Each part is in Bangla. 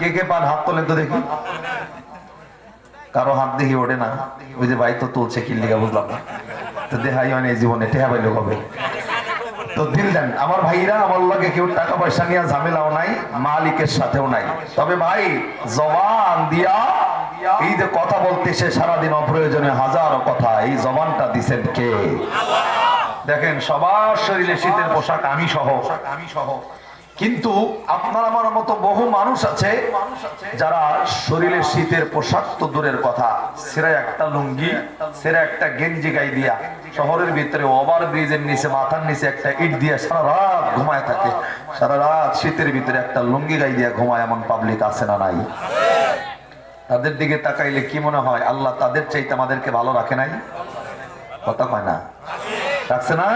কে কে পান হাত তোলেন তো দেখি। কারও হাত দেখি ওঠে না। ওই যে ভাই তো তুলছে কিল্লিগা বুঝলাম না। তো দেখাই হয় এই জীবনে টেহা পাইলে হবে তো দিল দেন, আমার ভাইরা, আমার লাগে কেউ টাকা পয়সা নিয়ে ঝামেলাও নাই, মালিকের সাথেও নাই। তবে ভাই, জবান দিয়া, এই যে কথা বলতে সে সারাদিন অপ্রয়োজনে হাজারো কথা, এই জবানটা দিছেন কে? দেখেন, সবার শরীরে শীতের পোশাক আমি সহ আমি সহ। কিন্তু আপনার আমার মতো বহু মানুষ আছে যারা শরীরে শীতের পোশাক তো দূরের কথা। সেরা একটা লুঙ্গি, সেরা একটা গেঞ্জি গাই দিয়া শহরের ভিতরে ওভার ব্রিজের নিচে, মাথার নিচে একটা ইট দিয়া সারা রাত ঘুমায় থাকে। সারা রাত শীতের ভিতরে একটা লুঙ্গি গাই দিয়া ঘুমায় এমন পাবলিক আছে না নাই? তাদের দিকে তাকাইলে কি মনে হয়, আল্লাহ তাদের চাইতে আমাদেরকে ভালো রাখে নাই? কথা কয় না। রাখছে না?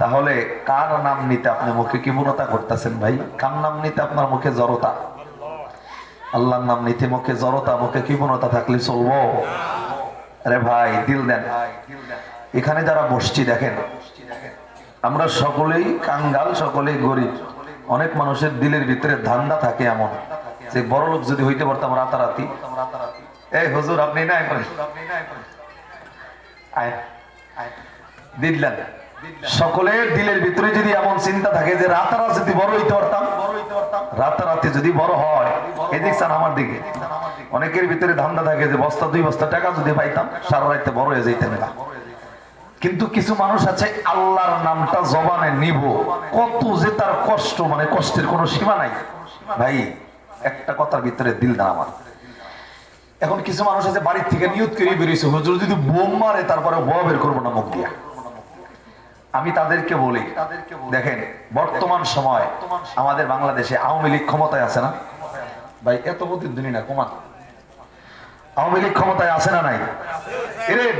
তাহলে কার নাম নিতে আপনি মুখে কি মূলতা করতেছেন ভাই? কার নাম নিতে আপনার মুখে জড়তা? আল্লাহর নাম নিতে মুখে জড়তা, মুখে কি মূলতা থাকলে চলবো? আরে ভাই, দিল দেন। এখানে যারা বসছি দেখেন, আমরা সকলেই কাঙ্গাল, সকলেই গরিব। অনেক মানুষের দিলের ভিতরে ধান্দা থাকে এমন। যে বড় লোক যদি হইতে পারতাম রাতারাতি। এই হুজুর, আপনি নাই আয় আয়। দিলেন সকলের দিলের ভিতরে যদি এমন চিন্তা থাকে যে রাতারাত যদি বড় হইতে পারতাম, রাতারাতি যদি বড় হয়, এদিক চান আমার দিকে। অনেকের ভিতরে ধান্দা থাকে যে বস্তা, দুই বস্তা টাকা যদি পাইতাম, সারা রাইতে বড় হয়ে যাইতে না কিন্তু কিছু মানুষ আছে, আল্লাহর নামটা জবানে নিব। কত যে তার কষ্ট মানে কষ্টের কোনো সীমা নাই। ভাই, একটা কথার ভিতরে দিল না আমার। এখন কিছু মানুষ আছে, বাড়ির থেকে নিয়ত করে বেরিয়েছে। হুজুর যদি বোম মারে, তারপরে বোয়া বের করব না মুখ দিয়া। আমি তাদেরকে বলি, দেখেন, বর্তমান সময় আমাদের বাংলাদেশে আওয়ামী লীগ ক্ষমতায় আছে না? ভাই, এত প্রতিদ্বন্দ্বী না, কমান। আওয়ামী লীগ ক্ষমতায় আছে না নাই?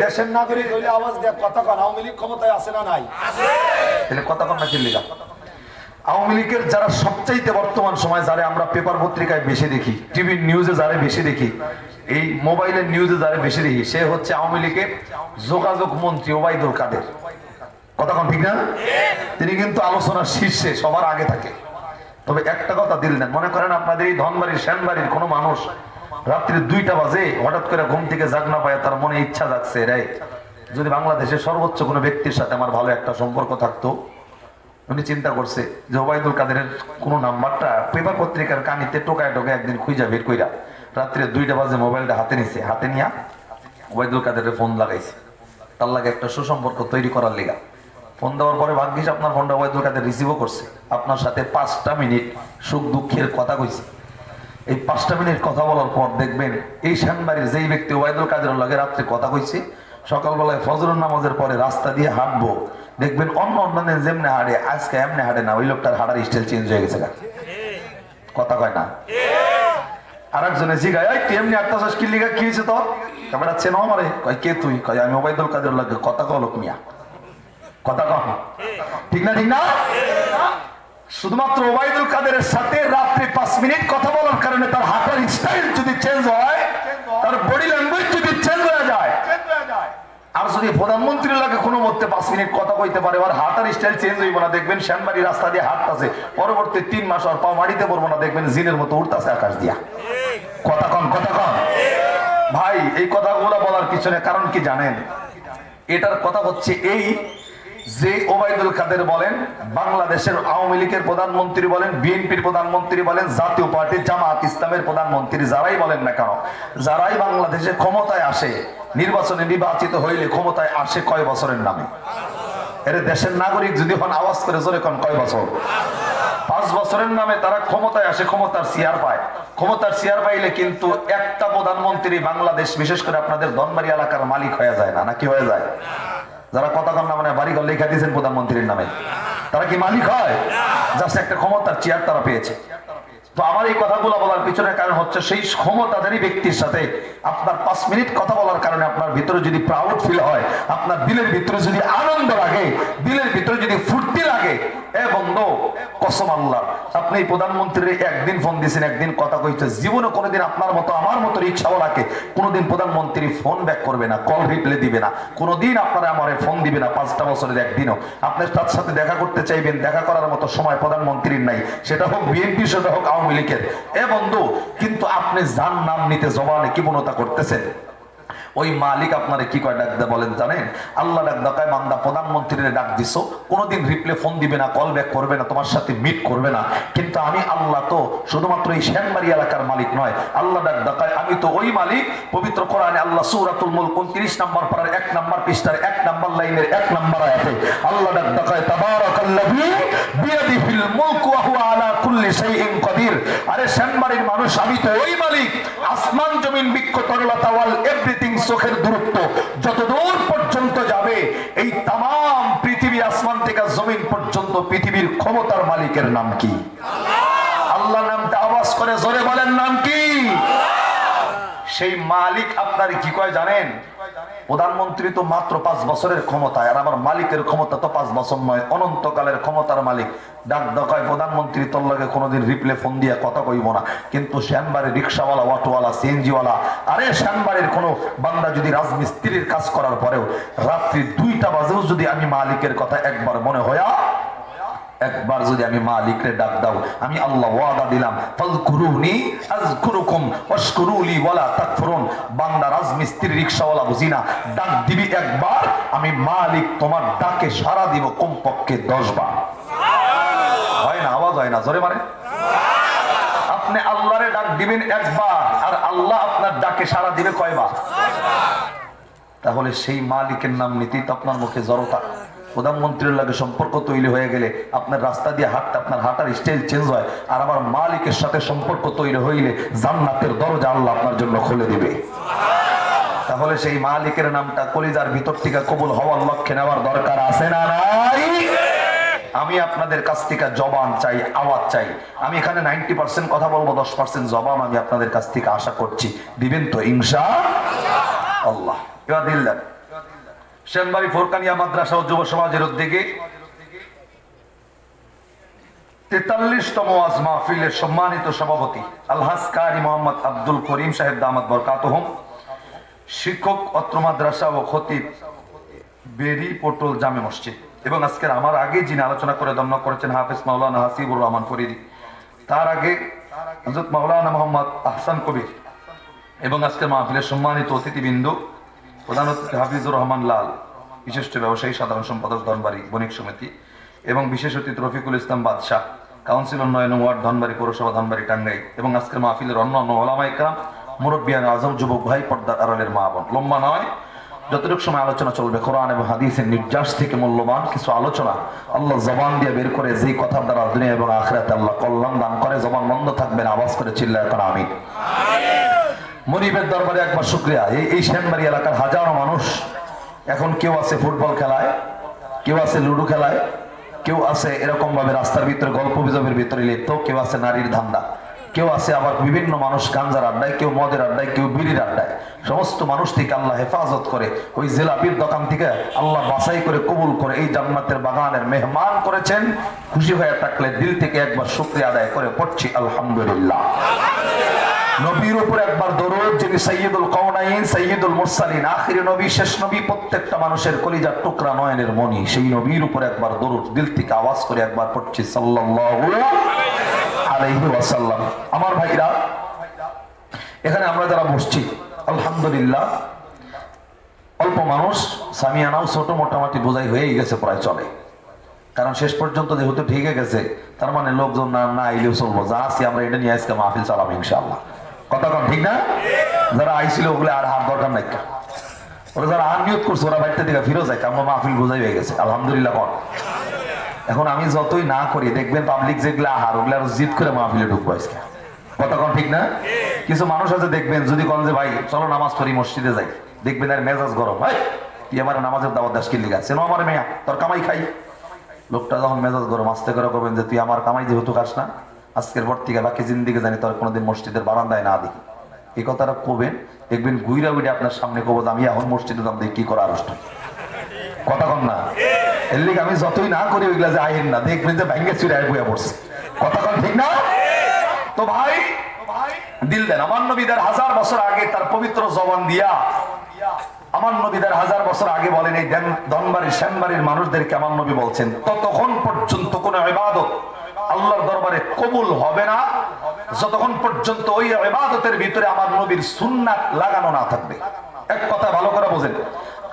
দেশের নাগরিক হইলে আওয়াজ দেয় কথা আওয়ামী লীগ ক্ষমতায় আছে না নাই? তাহলে কথা কন না কিল্লিগা আওয়ামী লীগের যারা সবচাইতে বর্তমান সময়, যারা আমরা পেপার পত্রিকায় বেশি দেখি, টিভি নিউজে যারা বেশি দেখি, এই মোবাইলের নিউজে যারা বেশি দেখি, সে হচ্ছে আওয়ামী লীগের যোগাযোগ মন্ত্রী ওবায়দুল কাদের। কথা ঠিক না? তিনি কিন্তু আলোচনার শীর্ষে, সবার আগে থাকে। তবে একটা কথা দিল না মনে করেন আপনাদের এই ধনবাড়ির সেনবাড়ির কোনো মানুষ রাত্রি দুইটা বাজে, হঠাৎ করে ঘুম থেকে জাগ না পায়, তার মনে ইচ্ছা জাগছে, রে, যদি বাংলাদেশের সর্বোচ্চ কোনো ব্যক্তির সাথে আমার ভালো একটা সম্পর্ক থাকতো? উনি চিন্তা করছে যে ওবায়দুল কাদেরের কোন নাম্বারটা পেপার পত্রিকার কানিতে টোকায় টোকায় একদিন খুঁজা বের কইরা রাত্রে দুইটা বাজে মোবাইলটা হাতে নিছে। হাতে নিয়া ওবায়দুল কাদেরের ফোন লাগাইছে। তার লাগে একটা সুসম্পর্ক তৈরি করার লিগা। ফোন দেওয়ার পরে ভাগ্যিস আপনার ফোনটা ওবায়দুল কাদের রিসিভও করছে। আপনার সাথে পাঁচটা মিনিট সুখ দুঃখের কথা কইছে। এই পাঁচটা মিনিট কথা বলার পর দেখবেন এই শ্যানবাড়ির যেই ব্যক্তি ওবায়দুল কাদের লগে রাত্রে কথা কইছে, সকালবেলায় ফজরুল নামাজের পরে রাস্তা দিয়ে হাঁটবো, দেখবেন অন্য অন্য দিন যেমনি হাঁটে, আজকে এমনি হাঁটে না, ওই লোকটার হাঁটার স্টাইল চেঞ্জ হয়ে গেছে। কথা কয় না? আর একজনে জিগায় তুই এমনি একটা চাষ কি লিগা, কি হয়েছে তোর? ক্যামেরা চেনো আমারে। কয়, কে তুই? কয়, আমি ওবায়দুল কাদের লাগে কথা কহ লোক মিয়া। কথা কহ ঠিক না ঠিক না? শুধুমাত্র ওবায়দুল কাদেরের সাথে রাত্রে পাঁচ মিনিট কথা বলার কারণে তার হাঁটার স্টাইল যদি চেঞ্জ হয়, তার বডি ল্যাঙ্গুয়েজ যদি চেঞ্জ হয়ে যায়, আর যদি লাগে কোনো মধ্যে পাঁচ মিনিট কথা কইতে পারে আর স্টাইল চেঞ্জ হইব না। দেখবেন শ্যামবাড়ি রাস্তা দিয়ে পরবর্তী তিন মাস আর পা মাটিতে পড়ব না। দেখবেন জিনের মতো উঠতেছে আকাশ দিয়া। কথা কন কথা কন। ভাই, এই কথাগুলো বলার পিছনে কারণ কি জানেন? এটার কথা হচ্ছে এই যে ওবায়দুল কাদের বলেন, বাংলাদেশের আওয়ামী লীগের প্রধানমন্ত্রী বলেন, বিএনপির প্রধানমন্ত্রী বলেন, জাতীয় পার্টি জামাত ইসলামের প্রধানমন্ত্রী যারাই বলেন না কেন, যারাই বাংলাদেশে ক্ষমতায় আসে, নির্বাচনে নির্বাচিত হইলে ক্ষমতায় আসে কয় বছরের নামে? এর দেশের নাগরিক যদি হন, আওয়াজ করে জোরে কোন, কয় বছর? পাঁচ বছরের নামে তারা ক্ষমতায় আসে, ক্ষমতার চেয়ার পায়। ক্ষমতার চেয়ার পাইলে কিন্তু একটা প্রধানমন্ত্রী বাংলাদেশ, বিশেষ করে আপনাদের ধনবাড়ি এলাকার মালিক হয়ে যায় না, নাকি হয়ে যায়? যারা কথা কন না মানে বাড়ি ঘর লেখা দিয়েছেন প্রধানমন্ত্রীর নামে। তারা কি মালিক হয়? জাস্ট একটা ক্ষমতার চেয়ার তারা পেয়েছে। তো আমার এই কথাগুলো বলার পিছনে কারণ হচ্ছে সেই ক্ষমতাধারী ব্যক্তির সাথে আপনার পাঁচ মিনিট কথা বলার কারণে আপনার ভিতরে যদি প্রাউড ফিল হয়, আপনার দিলের ভিতরে যদি আনন্দ লাগে, দিলের ভিতরে যদি ফুর্তি লাগে, এ বন্ধু, কসম আল্লাহ। আপনি প্রধানমন্ত্রীর একদিন ফোন দিয়েছেন, একদিন কথা কইতে। জীবনে কোনোদিন আপনার মতো, আমার মতো রিক্সাওয়ালাকে কোনোদিন প্রধানমন্ত্রী ফোন ব্যাক করবে না কল রিপ্লে দিবে না। কোনোদিন আপনারা আমার ফোন দিবে না, পাঁচটা বছরের একদিনও। আপনি তার সাথে দেখা করতে চাইবেন, দেখা করার মতো সময় প্রধানমন্ত্রীর নাই। সেটা হোক বিএনপি, সেটা হোক আওয়ামী আওয়ামী লীগের। এ বন্ধু, কিন্তু আপনি যার নাম নিতে জবানে কি মনতা করতেছেন, ওই মালিক আপনারে কি কয় ডাক দেয় বলেন জানেন? আল্লাহ ডাক ডাকায় মান্দা, প্রধানমন্ত্রীর ডাক দিছো, কোনোদিন রিপ্লে ফোন দিবে না, কল ব্যাক করবে না, তোমার সাথে মিট করবে না। কিন্তু আমি আল্লাহ তো শুধুমাত্র এই শ্যানবাড়ি এলাকার মালিক নয়। আল্লাহ ডাক ডাকায় আমি তো ওই মালিক, পবিত্র কোরআনে আল্লাহ সূরাতুল মুলক 29 নম্বর পারার এক নম্বর পৃষ্ঠার এক নম্বর লাইনের এক নম্বর আয়াতে আল্লাহ ডাক ডাকায় তাবারাকাল্লাযী বিয়াদিহিল মুলকু ওয়া হুয়া আলা চোখের দূরত্ব। যতদূর পর্যন্ত যাবে, এই তাম পৃথিবী আসমান থেকে জমিন পর্যন্ত পৃথিবীর ক্ষমতার মালিকের নাম কি? আল্লাহ। নামটা আওয়াজ করে জোরে বলেন, নাম কি? সেই মালিক আপনার কি কয় জানেন? প্রধানমন্ত্রী তো মাত্র পাঁচ বছরের ক্ষমতায় আর আমার মালিকের ক্ষমতা তো পাঁচ বছর নয়, অনন্তকালের ক্ষমতার মালিক। ডাক ডকায় প্রধানমন্ত্রী তোর লগে কোনোদিন রিপ্লে ফোন দিয়ে কথা কইব না। কিন্তু শ্যানবাড়ির রিক্সাওয়ালা, অটোওয়ালা, সিএনজিওয়ালা, আরে শ্যানবাড়ির কোনো বান্দা যদি রাজমিস্ত্রির কাজ করার পরেও রাত্রি দুইটা বাজেও যদি আমি মালিকের কথা একবার মনে হয়া একবার যদি আমি মালিকরে ডাক দাও, আমি আল্লাহ ওয়াদা দিলাম, ফাযকুরুনি আযকুরুকুম ওয়াশকুরুলি ওয়ালা তাকফুরুন। বান্দা রাজমিস্ত্রি রিকশাওয়ালা বুঝি না, ডাক দিবি একবার, আমি মালিক তোমার ডাকে সাড়া দিব কমপক্ষে 10 বার হয় না, আওয়াজ হয় না, জোরে মানে আপনি আল্লাহরে ডাক দিবেন একবার, আর আল্লাহ আপনার ডাকে সাড়া দিবে কয়বার? তাহলে সেই মালিকের নাম নিতেই তো আপনার মুখে জড়তা। প্রধানমন্ত্রীর লাগে সম্পর্ক তৈরি হয়ে গেলে আপনার রাস্তা দিয়ে হাঁটতে আপনার হাঁটার স্টাইল চেঞ্জ হয়, আর আমার মালিকের সাথে সম্পর্ক তৈরি হইলে জান্নাতের দরজা আল্লাহ আপনার জন্য খুলে দিবে। তাহলে সেই মালিকের নামটা কলিজার ভিতর থেকে কবুল হওয়ার লক্ষ্যে নেওয়ার দরকার আছে না নাই? আমি আপনাদের কাছ থেকে জবান চাই, আওয়াজ চাই। আমি এখানে নাইনটি পার্সেন্ট কথা বলব, দশ পার্সেন্ট জবান আমি আপনাদের কাছ থেকে আশা করছি। দিবেন তো ইনশা আল্লাহ। এবার দিল দেন সেনবাড়ি ফোরকানিয়া মাদ্রাসা ও যুব সমাজের উদ্যোগে তেতাল্লিশতম আজ মাহফিলের সম্মানিত সভাপতি আলহাস কারি মোহাম্মদ আব্দুল করিম সাহেব দামাত বরকাতহম শিক্ষক, অত্র মাদ্রাসা ও খতিব বেরি পটল জামে মসজিদ। এবং আজকের আমার আগে যিনি আলোচনা করে দমন করেছেন হাফিজ মাওলানা হাসিবুর রহমান ফরিদি, তার আগে হজরত মাওলানা মোহাম্মদ আহসান কবির। এবং আজকের মাহফিলের সম্মানিত অতিথিবৃন্দ প্রধান অতিথি হাফিজুর রহমান লাল, বিশিষ্ট ব্যবসায়ী, সাধারণ সম্পাদক, ধনবাড়ি বণিক সমিতি, এবং বিশেষ অতিথি রফিকুল ইসলাম বাদশাহ, কাউন্সিল উন্নয়ন ওয়ার্ড, ধনবাড়ি পৌরসভা, ধনবাড়ি টাঙ্গাই এবং আজকের মাহফিলের অন্য অন্য ওলামা ইকরাম মুরব্বিয়ান আজম যুবক ভাই, পর্দার আড়ালের মা বোন। লম্বা নয়, যতটুকু সময় আলোচনা চলবে, কোরআন এবং হাদিসের নির্যাস থেকে মূল্যবান কিছু আলোচনা আল্লাহ জবান দিয়ে বের করে যেই কথার দ্বারা দুনিয়া এবং আখরাতে আল্লাহ কল্যাণ দান করে, জবান বন্ধ থাকবেন আওয়াজ করে চিল্লা এখন আমি। মনিবের দরবারে একবার শুক্রিয়া। এই এই সেনবাড়ি এলাকার হাজারো মানুষ এখন কেউ আছে ফুটবল খেলায়, কেউ আছে লুডো খেলায়, কেউ আছে এরকম ভাবে রাস্তার ভিতরে গল্প গুজবের ভিতরে লিপ্ত, কেউ আছে নারীর ধান্দা, কেউ আছে আবার বিভিন্ন মানুষ গাঞ্জার আড্ডায়, কেউ মদের আড্ডায়, কেউ বিড়ির আড্ডায়। সমস্ত মানুষ থেকে আল্লাহ হেফাজত করে ওই জেলাপির দোকান থেকে আল্লাহ বাছাই করে কবুল করে এই জান্নাতের বাগানের মেহমান করেছেন। খুশি হয়ে থাকলে দিল থেকে একবার শুক্রিয়া আদায় করে পড়ছি, আলহামদুলিল্লাহ। নবীর উপর একবার দরুদ, যিনি সৈয়দুল কওনাইন সৈয়দুল মুরসালিন, আখিরি নবী, শেষ নবী, প্রত্যেকটা মানুষের কলিজার টুকরা নয়নের মনি সেই নবীর উপর একবার দরুদ, দিল থেকে আওয়াজ করে একবার পড়ছি, সাল্লাল্লাহু আলাইহি ওয়াসাল্লাম। আমার ভাইরা, এখানে আমরা যারা বসছি, আলহামদুলিল্লাহ, অল্প মানুষ, সামিয়ানাও ছোট, মোটামুটি বোঝাই হয়েই গেছে, প্রায় চলে। কারণ শেষ পর্যন্ত যেহেতু ঠিকে গেছে, তার মানে লোকজন না না আইলেও চলবো। যা আছি আমরা এটা নিয়ে আজকে মাহফিল চালাবো ইনশাআল্লাহ। কথা ঠিক না? যারা আইছিল ওগুলো আর হার দরকার নাই। ওরা যারা আর নিয়োগ করছে, ওরা বাড়িতে দিকে ফিরে যায়, কারণ মাহফিল বোঝাই হয়ে গেছে। আলহামদুলিল্লাহ কন এখন আমি যতই না করি, দেখবেন পাবলিক যেগুলো আহার, ওগুলো আর জিদ করে মাহফিলে ঢুকবো আজকে। কন ঠিক না? কিছু মানুষ আছে, দেখবেন, যদি কন যে, ভাই, চলো নামাজ পড়ি, মসজিদে যাই। দেখবেন আর মেজাজ গরম। ভাই তুই আমার নামাজের দাওয়াত দাস কিনলি গা? সেনো আমার মেয়া, তোর কামাই খাই। লোকটা যখন মেজাজ গরম, আসতে করে করবেন যে, তুই আমার কামাই যেহেতু খাস না আজকের পর থেকে বাকি জিন্দিকে জানি তোর কোনোদিন মসজিদের বারান্দায় না দিই এই কথাটা কবেন? দেখবেন গুইরা উইরা আপনার সামনে কবো আমি এখন মসজিদে দাম দেখি কি করা আনুষ্ঠান কথা কন না। এর লিগে আমি যতই না করি ওইগুলা যে আইন না, দেখবেন যে ভাঙ্গে আয় বইয়া পড়ছে। কথা কন ঠিক না? তো ভাই, দিল দেন, আমার নবীদের হাজার বছর আগে তার পবিত্র জবান দিয়া, আমার নবীদের হাজার বছর আগে বলেন, এই ধনবাড়ির শ্যানবাড়ির মানুষদেরকে আমার নবী বলছেন, ততক্ষণ পর্যন্ত কোন ইবাদত আল্লাহর দরবারে কবুল হবে না। যতক্ষণ পর্যন্ত ওই ইবাদতের ভিতরে আমার নবীর সুন্নাত লাগানো না থাকবে। এক কথা ভালো করে বোঝেন।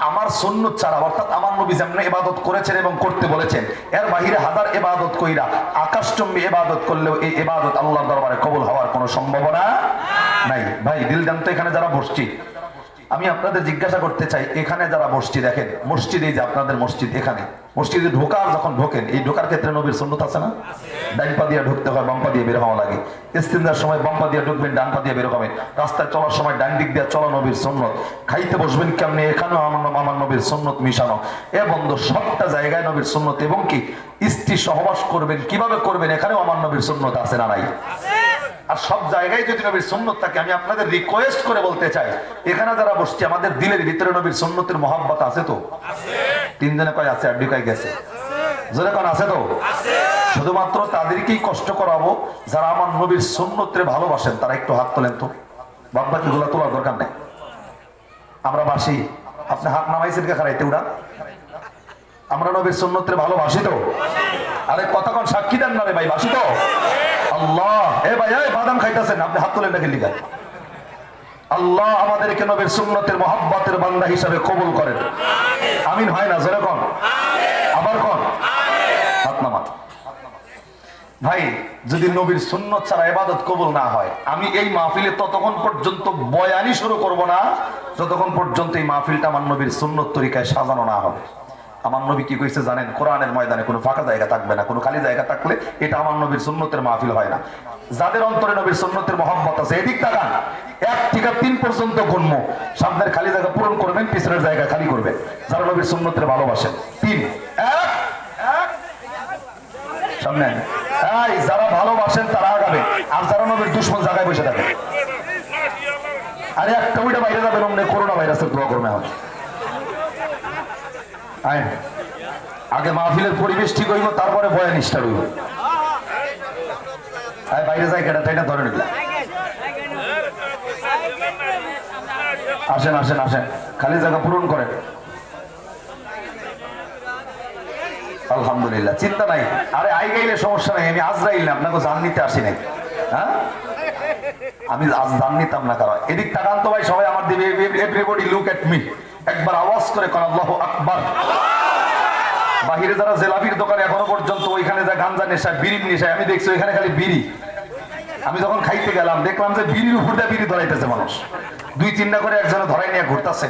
আমার সুন্নত ছাড়া, অর্থাৎ আমার নবী যেমন এবাদত করেছেন এবং করতে বলেছেন, এর বাহিরে হাজার এবাদত কইরা আকাশচম্বী এবাদত করলেও এই এবাদত আল্লাহর দরবারে কবুল হওয়ার কোনো সম্ভাবনা নাই। ভাই, দিল জানতো এখানে যারা বসছি? আমি আপনাদের জিজ্ঞাসা করতে চাই, এখানে যারা মসজিদ, দেখেন, মসজিদ এই যে আপনাদের মসজিদ, এখানে। মসজিদে ঢোকার যখন ঢোকেন, এই ঢোকার ক্ষেত্রে নবীর সুন্নত আছে না? ডান পা দিয়ে ঢুকতে হয়, বাম পা দিয়ে বের হওয়া লাগে। ইস্তিন্দার সময় বাম পা দিয়ে ঢুকবেন, ডান পা দিয়ে বের হবেন। রাস্তায় চলার সময় ডান দিক দিয়ে চলা নবীর সুন্নত। খাইতে বসবেন কেমনি? এখানেও আমার আমার নবীর সুন্নত মিশানো। এ বন্ধ, সবটা জায়গায় নবীর সুন্নত এবং কি? স্ত্রী সহবাস করবেন, কীভাবে করবেন? এখানেও আমার নবীর সুন্নত আছে না নাই? আর সব জায়গায় যদি নবীর সুন্নত থাকে, আমি আপনাদের রিকোয়েস্ট করে বলতে চাই, এখানে যারা বসছি, আমাদের দিলের ভিতরে নবীর সুন্নতের মহাব্বত আছে তো? তিনজনে কয় আছে আর কয় গেছে। কোন, আছে তো? শুধুমাত্র তাদেরকেই কষ্ট করাবো, যারা আমার নবীর সুন্নতরে ভালোবাসেন, তারা একটু হাত তোলেন তো। বাদ বাকি গুলা তোলার দরকার নেই। আমরা বাসি। আপনি হাত নামাইছেন কে খারাইতে, উড়া? আমরা নবীর সুন্নতরে ভালোবাসি তো? আরে কতক্ষণ সাক্ষী দেন না রে ভাই, বাসি তো? আল্লাহ। এ ভাই বাদাম খাইতেছেন, আপনি হাত নাকি লিখা আল্লাহ আমাদেরকে নবীর সুন্নতের মহাব্বতের বান্দা হিসাবে কবুল করেন। আমিন হয় না আবার কন। হাত নামা ভাই, যদি নবীর সুন্নত ছাড়া ইবাদত কবুল না হয়, আমি এই মাহফিলে ততক্ষণ পর্যন্ত বয়ানি শুরু করব না, যতক্ষণ পর্যন্ত এই মাহফিলটা আমার নবীর সুন্নত তরিকায় সাজানো না হবে। আমার নবী কি কইছে জানেন? কোরআনের ময়দানে কোনো ফাঁকা জায়গা থাকবে না, কোনো খালি জায়গা থাকলে এটা আমার নবীর সুন্নতের মাহফিল হয় না। যাদের অন্তরে নবীর সুন্নতের মহব্বত আছে, এদিক তাকান। এক থেকে তিন পর্যন্ত গুনম। সামনের খালি জায়গা পূরণ করবেন, পিছনের জায়গা খালি করবেন। যারা নবীর সুন্নতের ভালোবাসেন। তিন, এক সামনে। এই, যারা ভালোবাসেন তারা আগাবে। আর যারা নবীর দুশ্মন জায়গায় বসে থাকে। আরে একটা, ওইটা বাইরে যাবে রমনে করোনা ভাইরাসের দোয়া করবে আয় আগে মাহফিলের পরিবেশ ঠিক হইব তারপরে বয়ান স্টার্ট হইব বাইরে যাই কেটা তাইটা ধরে নিলাম আসেন আসেন আসেন। খালি জায়গা পূরণ করেন। আলহামদুলিল্লাহ, চিন্তা নাই। আরে আই গাইলে সমস্যা নাই, আমি আজরাইল না, আপনাকে জান নিতে আসি নাই। হ্যাঁ? আমি আজ জান নিতাম না কারণ এদিক তাকান তো ভাই, সবাই আমার দিবে এভরিবডি লুক এট মি একবার আওয়াজ করে কোন, আল্লাহ আকবার। বাহিরে যারা জেলাপির দোকানে এখনও পর্যন্ত ওইখানে যা গাঞ্জা নেশায় বিড়ির নেশায় আমি দেখছি ওইখানে খালি বিড়ি। আমি যখন খাইতে গেলাম, দেখলাম যে বিড়ির উপর দিয়ে বিড়ি ধরাইতেছে মানুষ। দুই তিনটা করে একজনে ধরাই নিয়ে ঘুরতেছে।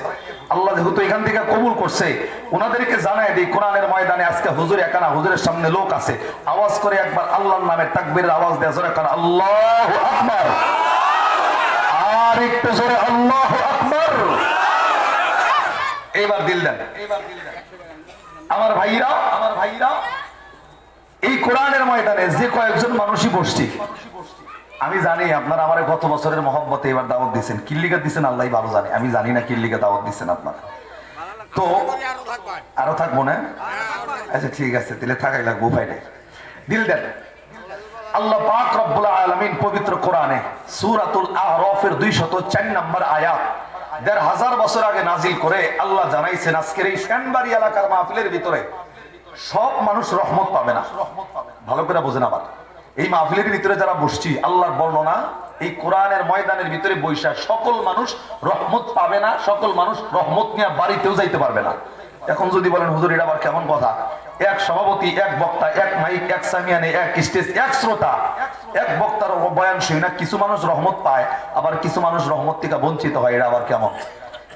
আল্লাহ যেহেতু এখান থেকে কবুল করছে, ওনাদেরকে জানায় দিই, কোরআনের ময়দানে আজকে হুজুর একানা হুজুরের সামনে লোক আছে। আওয়াজ করে একবার আল্লাহর নামে তাকবীরের আওয়াজ দেয়, জোরে কারণ আল্লাহ আকবার। আর একটু জোরে, আল্লাহ আকবার। এইবার দিল দেন। আমার ভাইরা আমার ভাইরা, এই কোরআনের ময়দানে যে কয়েকজন মানুষই বসছি, আমি জানি আপনারা আমার গত বছরের মহব্বতে এবার দাওয়াত দিচ্ছেন কিল্লিকা দিচ্ছেন আল্লাহ ভালো জানে। আমি জানি না কিল্লিকা দাওয়াত দিচ্ছেন আপনারা। তো আরও থাকব না? আচ্ছা ঠিক আছে, তাহলে থাকাই লাগবো, উপায় দিল দেন। আল্লাহ পাক রব্বুল আলামিন পবিত্র কোরআনে সূরাতুল আহরাফের 204 নম্বর আয়াত দেড় হাজার বছর আগে নাজিল করে আল্লাহ জানাইছেন, আজকের এই শ্যানবাড়ি এলাকার মাহফিলের ভিতরে সব মানুষ রহমত পাবে না। ভালো করে বোঝেন আবার। এই মাহফিলের ভিতরে যারা বসছি, আল্লাহর বর্ণনা, এই কোরআনের ময়দানের ভিতরে বৈশাখ সকল মানুষ রহমত পাবে না, সকল মানুষ রহমত নিয়ে বাড়িতেও যাইতে পারবে না। এখন যদি বলেন, হুজুর, এটা আবার কেমন কথা? এক সভাপতি, এক বক্তা, এক মাইক, এক সামিয়ানে, এক স্টেজ, এক শ্রোতা এক বক্তার বয়ান না কিছু মানুষ রহমত পায়, আবার কিছু মানুষ রহমত থেকে বঞ্চিত হয় এটা আবার কেমন?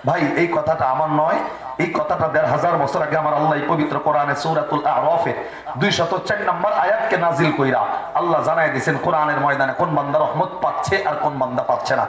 ভাই, এই কথাটা আমার নয়, এই কথাটা দেড় হাজার বছর আগে আমার আল্লাহ পবিত্র কোরআনে সৌরাতুল আরফে দুই শত চার নম্বর আয়াতকে নাজিল কইরা আল্লাহ জানাই দিয়েছেন, কোরআনের ময়দানে কোন বান্দা রহমত পাচ্ছে আর কোন বান্দা পাচ্ছে না।